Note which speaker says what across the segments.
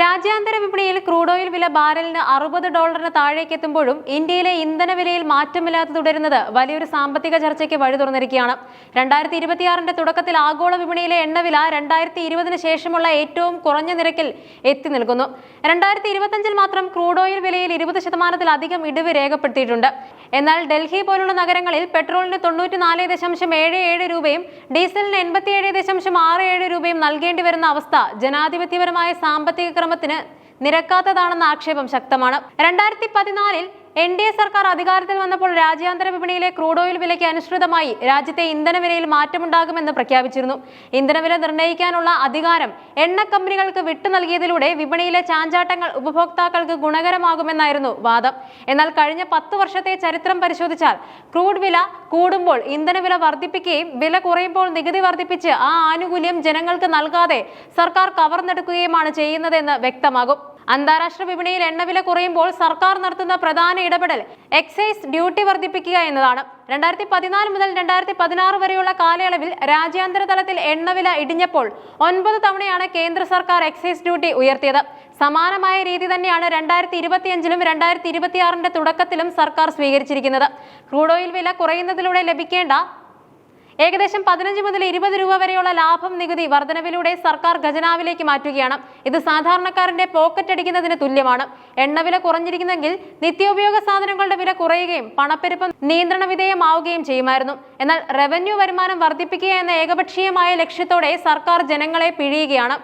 Speaker 1: രാജ്യാന്തര വിപണിയിൽ crude oil വില ബാരലിന് അറുപത് ഡോളറിന് താഴേക്ക് എത്തുമ്പോഴും ഇന്ത്യയിലെ ഇന്ധന വിലയിൽ മാറ്റമില്ലാതെ തുടരുന്നത് വലിയൊരു സാമ്പത്തിക ചർച്ചയ്ക്ക് വഴി തുറന്നിരിക്കുകയാണ്. രണ്ടായിരത്തി ഇരുപത്തിയാറിന്റെ തുടക്കത്തിൽ ആഗോള വിപണിയിലെ എണ്ണവില രണ്ടായിരത്തി ഇരുപതിന് ശേഷമുള്ള ഏറ്റവും കുറഞ്ഞ നിരക്കിൽ എത്തി നിൽക്കുന്നു. രണ്ടായിരത്തി ഇരുപത്തിയഞ്ചിൽ മാത്രം ക്രൂഡ് ഓയിൽ വിലയിൽ ഇരുപത് ശതമാനത്തിലധികം ഇടിവ് രേഖപ്പെടുത്തിയിട്ടുണ്ട്. എന്നാൽ ഡൽഹി പോലുള്ള നഗരങ്ങളിൽ പെട്രോളിന് തൊണ്ണൂറ്റിനാല് ദശാംശം ഏഴ് ഏഴ് രൂപയും ഡീസലിന് എൺപത്തിയേഴ് ദശാംശം ആറ് ഏഴ് രൂപയും നൽകേണ്ടി വരുന്ന അവസ്ഥ ജനാധിപത്യപരമായ സാമ്പത്തിക ക്രമത്തിന് നിരക്കാത്തതാണെന്ന ആക്ഷേപം ശക്തമാണ്. രണ്ടായിരത്തി പതിനാലിൽ എൻ ഡി എ സർക്കാർ അധികാരത്തിൽ വന്നപ്പോൾ രാജ്യാന്തര വിപണിയിലെ ക്രൂഡ് ഓയിൽ വിലയ്ക്ക് അനുസൃതമായി രാജ്യത്തെ ഇന്ധനവിലയിൽ മാറ്റമുണ്ടാകുമെന്ന് പ്രഖ്യാപിച്ചിരുന്നു. ഇന്ധനവില നിർണയിക്കാനുള്ള അധികാരം എണ്ണ കമ്പനികൾക്ക് വിട്ടു നൽകിയതിലൂടെ വിപണിയിലെ ചാഞ്ചാട്ടങ്ങൾ ഉപഭോക്താക്കൾക്ക് ഗുണകരമാകുമെന്നായിരുന്നു വാദം. എന്നാൽ കഴിഞ്ഞ പത്ത് വർഷത്തെ ചരിത്രം പരിശോധിച്ചാൽ ക്രൂഡ് വില കൂടുമ്പോൾ ഇന്ധനവില വർദ്ധിപ്പിക്കുകയും വില കുറയുമ്പോൾ നികുതി വർദ്ധിപ്പിച്ച് ആ ആനുകൂല്യം ജനങ്ങൾക്ക് നൽകാതെ സർക്കാർ കവർന്നെടുക്കുകയുമാണ് ചെയ്യുന്നതെന്ന് വ്യക്തമാകും. അന്താരാഷ്ട്ര വിപണിയിൽ എണ്ണവില കുറയുമ്പോൾ സർക്കാർ നടത്തുന്ന പ്രധാന ഇടപെടൽ എക്സൈസ് ഡ്യൂട്ടി വർദ്ധിപ്പിക്കുക എന്നതാണ്. രണ്ടായിരത്തി പതിനാല് മുതൽ രണ്ടായിരത്തി പതിനാറ് വരെയുള്ള കാലയളവിൽ രാജ്യാന്തര തലത്തിൽ എണ്ണവില ഇടിഞ്ഞപ്പോൾ ഒൻപത് തവണയാണ് കേന്ദ്ര സർക്കാർ എക്സൈസ് ഡ്യൂട്ടി ഉയർത്തിയത്. സമാനമായ രീതി തന്നെയാണ് രണ്ടായിരത്തി ഇരുപത്തിയഞ്ചിലും രണ്ടായിരത്തി ഇരുപത്തിയാറിന്റെ തുടക്കത്തിലും സർക്കാർ സ്വീകരിച്ചിരിക്കുന്നത്. ക്രൂഡ് ഓയിൽ വില കുറയുന്നതിലൂടെ ലഭിക്കേണ്ട ഏകദേശം പതിനഞ്ച് മുതൽ ഇരുപത് രൂപ വരെയുള്ള ലാഭം നികുതി വർധനവിലൂടെ സർക്കാർ ഖജനാവിലേക്ക് മാറ്റുകയാണ്. ഇത് സാധാരണക്കാരന്റെ പോക്കറ്റ് അടിക്കുന്നതിന് തുല്യമാണ്. എണ്ണവില കുറഞ്ഞിരിക്കുന്നെങ്കിൽ നിത്യോപയോഗ സാധനങ്ങളുടെ വില കുറയുകയും പണപ്പെരുപ്പം നിയന്ത്രണ വിധേയമാവുകയും ചെയ്യുമായിരുന്നു. എന്നാൽ റവന്യൂ വരുമാനം വർദ്ധിപ്പിക്കുക എന്ന ഏകപക്ഷീയമായ ലക്ഷ്യത്തോടെ സർക്കാർ ജനങ്ങളെ പിഴിയുകയാണ്.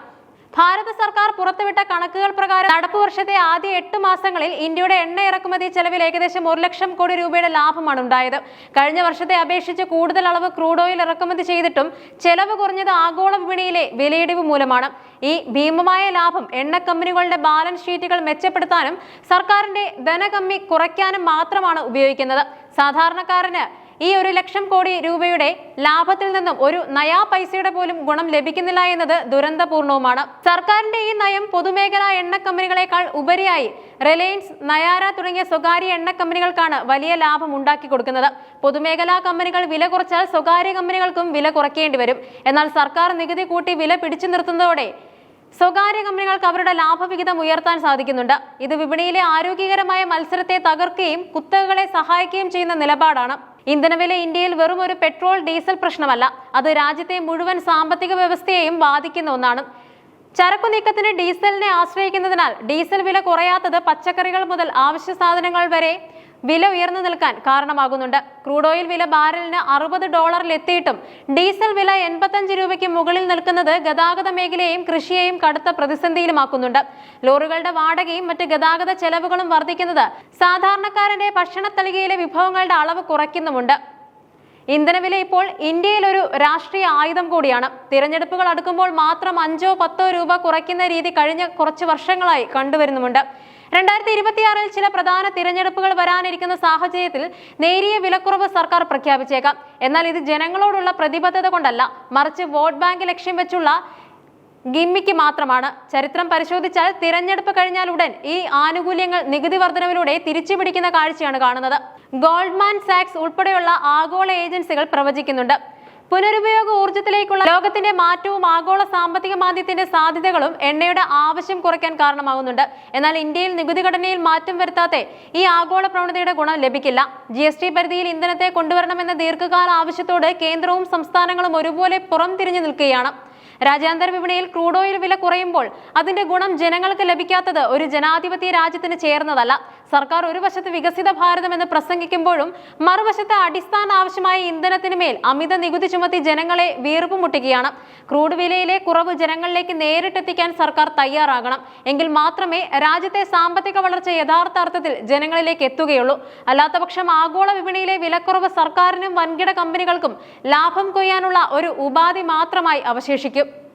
Speaker 1: ഭാരത സർക്കാർ പുറത്തുവിട്ട കണക്കുകൾ പ്രകാരം നടപ്പ് വർഷത്തെ ആദ്യ എട്ട് മാസങ്ങളിൽ ഇന്ത്യയുടെ എണ്ണ ഇറക്കുമതി ചെലവിൽ ഏകദേശം ഒരു ലക്ഷം കോടി രൂപയുടെ ലാഭമാണ് ഉണ്ടായത്. കഴിഞ്ഞ വർഷത്തെ അപേക്ഷിച്ച് കൂടുതൽ അളവ് ക്രൂഡ് ഓയിൽ ഇറക്കുമതി ചെയ്തിട്ടും ചെലവ് കുറഞ്ഞത് ആഗോള വിപണിയിലെ വിലയിടിവ് മൂലമാണ്. ഈ ഭീമമായ ലാഭം എണ്ണ കമ്പനികളുടെ ബാലൻസ് ഷീറ്റുകൾ മെച്ചപ്പെടുത്താനും സർക്കാരിന്റെ ധനകമ്മി കുറയ്ക്കാനും മാത്രമാണ് ഉപയോഗിക്കുന്നത്. സാധാരണക്കാരന് ഈ ഒരു ലക്ഷം കോടി രൂപയുടെ ലാഭത്തിൽ നിന്നും ഒരു നയാ പൈസയുടെ പോലും ഗുണം ലഭിക്കുന്നില്ല എന്നത് ദുരന്തപൂർണവുമാണ്. സർക്കാരിന്റെ ഈ നയം പൊതുമേഖലാ എണ്ണ കമ്പനികളെക്കാൾ ഉപരിയായി റിലയൻസ് നയാര തുടങ്ങിയ സ്വകാര്യ എണ്ണ കമ്പനികൾക്കാണ് വലിയ ലാഭം ഉണ്ടാക്കി കൊടുക്കുന്നത്. പൊതുമേഖലാ കമ്പനികൾ വില കുറച്ചാൽ സ്വകാര്യ കമ്പനികൾക്കും വില കുറയ്ക്കേണ്ടി വരും. എന്നാൽ സർക്കാർ നികുതി കൂട്ടി വില പിടിച്ചു നിർത്തുന്നതോടെ സ്വകാര്യ കമ്പനികൾക്ക് അവരുടെ ലാഭവിഹിതം ഉയർത്താൻ സാധിക്കുന്നുണ്ട്. ഇത് വിപണിയിലെ ആരോഗ്യകരമായ മത്സരത്തെ തകർക്കുകയും കുത്തകകളെ സഹായിക്കുകയും ചെയ്യുന്ന നിലപാടാണ്. ഇന്ധനവില ഇന്ത്യയിൽ വെറും ഒരു പെട്രോൾ ഡീസൽ പ്രശ്നമല്ല. അത് രാജ്യത്തെ മുഴുവൻ സാമ്പത്തിക വ്യവസ്ഥയെയും ബാധിക്കുന്ന ഒന്നാണ്. ചരക്കു നീക്കത്തിന് ഡീസലിനെ ആശ്രയിക്കുന്നതിനാൽ ഡീസൽ വില കുറയാത്തത് പച്ചക്കറികൾ മുതൽ അവശ്യ സാധനങ്ങൾ വരെ വില ഉയർന്നു നിൽക്കാൻ കാരണമാകുന്നുണ്ട്. ക്രൂഡ് ഓയിൽ വില ബാരലിന് അറുപത് ഡോളറിലെത്തിയിട്ടും ഡീസൽ വില എൺപത്തഞ്ച് രൂപയ്ക്ക് മുകളിൽ നിൽക്കുന്നത് ഗതാഗത മേഖലയെയും കൃഷിയെയും കടുത്ത പ്രതിസന്ധിയിലുമാക്കുന്നുണ്ട്. ലോറികളുടെ വാടകയും മറ്റ് ഗതാഗത ചെലവുകളും വർദ്ധിക്കുന്നത് സാധാരണക്കാരന്റെ ഭക്ഷണത്തളികയിലെ വിഭവങ്ങളുടെ അളവ് കുറയ്ക്കുന്നുമുണ്ട്. ഇന്ധനവില ഇപ്പോൾ ഇന്ത്യയിൽ ഒരു രാഷ്ട്രീയ ആയുധം കൂടിയാണ്. തിരഞ്ഞെടുപ്പുകൾ അടുക്കുമ്പോൾ മാത്രം അഞ്ചോ പത്തോ രൂപ കുറയ്ക്കുന്ന രീതി കഴിഞ്ഞ കുറച്ച് വർഷങ്ങളായി കണ്ടുവരുന്നുമുണ്ട്. രണ്ടായിരത്തി ഇരുപത്തിയാറിൽ ചില പ്രധാന തിരഞ്ഞെടുപ്പുകൾ വരാനിരിക്കുന്ന സാഹചര്യത്തിൽ നേരിയ വിലക്കുറവ് സർക്കാർ പ്രഖ്യാപിച്ചേക്കാം. എന്നാൽ ഇത് ജനങ്ങളോടുള്ള പ്രതിബദ്ധത കൊണ്ടല്ല. മറിച്ച് വോട്ട് ബാങ്ക് ലക്ഷ്യം വെച്ചുള്ള ഗിമ്മിക്ക് മാത്രമാണ്. ചരിത്രം പരിശോധിച്ചാൽ തിരഞ്ഞെടുപ്പ് കഴിഞ്ഞാൽ ഉടൻ ഈ ആനുകൂല്യങ്ങൾ നികുതി വർധനവിലൂടെ തിരിച്ചുപിടിക്കുന്ന കാഴ്ചയാണ് കാണുന്നത്. ഗോൾഡ്മാൻ സാക്സ് ഉൾപ്പെടെയുള്ള ആഗോള ഏജൻസികൾ പ്രവചിക്കുന്നുണ്ട്. പുനരുപയോഗ ഊർജത്തിലേക്കുള്ള ലോകത്തിന്റെ മാറ്റവും ആഗോള സാമ്പത്തിക മാന്ദ്യത്തിന്റെ സാധ്യതകളും എണ്ണയുടെ ആവശ്യം കുറയ്ക്കാൻ കാരണമാകുന്നുണ്ട്. എന്നാൽ ഇന്ത്യയിൽ നികുതി ഘടനയിൽ മാറ്റം വരുത്താതെ ഈ ആഗോള പ്രവണതയുടെ ഗുണം ലഭിക്കില്ല. ജി എസ് ടി പരിധിയിൽ ഇന്ധനത്തെ കൊണ്ടുവരണമെന്ന ദീർഘകാല ആവശ്യത്തോട് കേന്ദ്രവും സംസ്ഥാനങ്ങളും ഒരുപോലെ പുറം തിരിഞ്ഞു നിൽക്കുകയാണ്. രാജ്യാന്തര വിപണിയിൽ ക്രൂഡ് ഓയിൽ വില കുറയുമ്പോൾ അതിന്റെ ഗുണം ജനങ്ങൾക്ക് ലഭിക്കാത്തത് ഒരു ജനാധിപത്യ രാജ്യത്തിന് ചേർന്നതല്ല. സർക്കാർ ഒരു വശത്ത് വികസിത ഭാരതം എന്ന് പ്രസംഗിക്കുമ്പോഴും മറുവശത്ത് അടിസ്ഥാന ആവശ്യമായ ഇന്ധനത്തിന് മേൽ അമിത നികുതി ചുമത്തി ജനങ്ങളെ വീർപ്പ് മുട്ടിക്കുകയാണ് ക്രൂഡ് വിലയിലെ കുറവ് ജനങ്ങളിലേക്ക് നേരിട്ടെത്തിക്കാൻ സർക്കാർ തയ്യാറാകണം. എങ്കിൽ മാത്രമേ രാജ്യത്തെ സാമ്പത്തിക വളർച്ച യഥാർത്ഥാർത്ഥത്തിൽ ജനങ്ങളിലേക്ക് എത്തുകയുള്ളൂ. അല്ലാത്തപക്ഷം ആഗോള വിപണിയിലെ വിലക്കുറവ് സർക്കാരിനും വൻകിട കമ്പനികൾക്കും ലാഭം കൊയ്യാനുള്ള ഒരു ഉപാധി മാത്രമായി അവശേഷിക്കും.